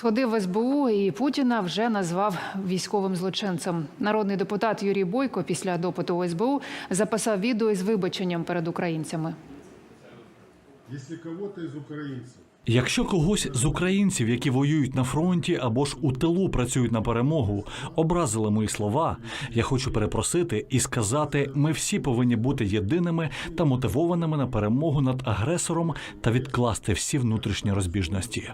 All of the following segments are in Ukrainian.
Сходив в СБУ і Путіна вже назвав військовим злочинцем. Народний депутат Юрій Бойко після допиту у СБУ записав відео із вибаченням перед українцями. Если кого-то из Якщо когось з українців, які воюють на фронті або ж у тилу працюють на перемогу, образили мої слова, я хочу перепросити і сказати: ми всі повинні бути єдиними та мотивованими на перемогу над агресором та відкласти всі внутрішні розбіжності.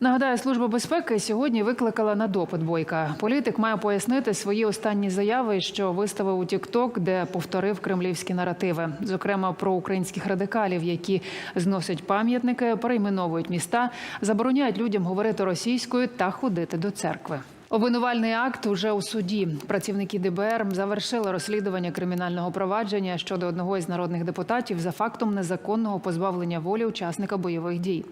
Нагадаю, служба безпеки сьогодні викликала на допит бойка. Політик має пояснити свої останні заяви, що виставив у Тікток, де повторив кремлівські наративи, зокрема про українських радикалів, які зносять пам'ятники, перейменовують міста, забороняють людям говорити російською та ходити до церкви. Обвинувальний акт уже у суді. Працівники ДБР завершили розслідування кримінального провадження щодо одного із народних депутатів за фактом незаконного позбавлення волі учасника бойових дій.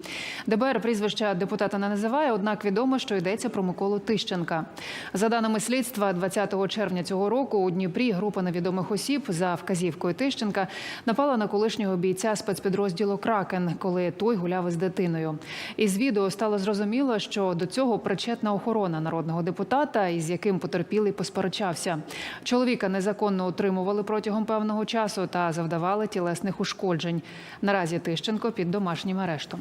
ДБР прізвища депутата не називає, однак відомо, що йдеться про Миколу Тищенка. За даними слідства, 20 червня цього року у Дніпрі група невідомих осіб за вказівкою Тищенка напала на колишнього бійця спецпідрозділу Кракен, коли той гуляв із дитиною. Із відео стало зрозуміло, що до цього причетна охорона народного депутата, із яким потерпілий посперечався. Чоловіка незаконно утримували протягом певного часу та завдавали тілесних ушкоджень. Наразі Тищенко під домашнім арештом.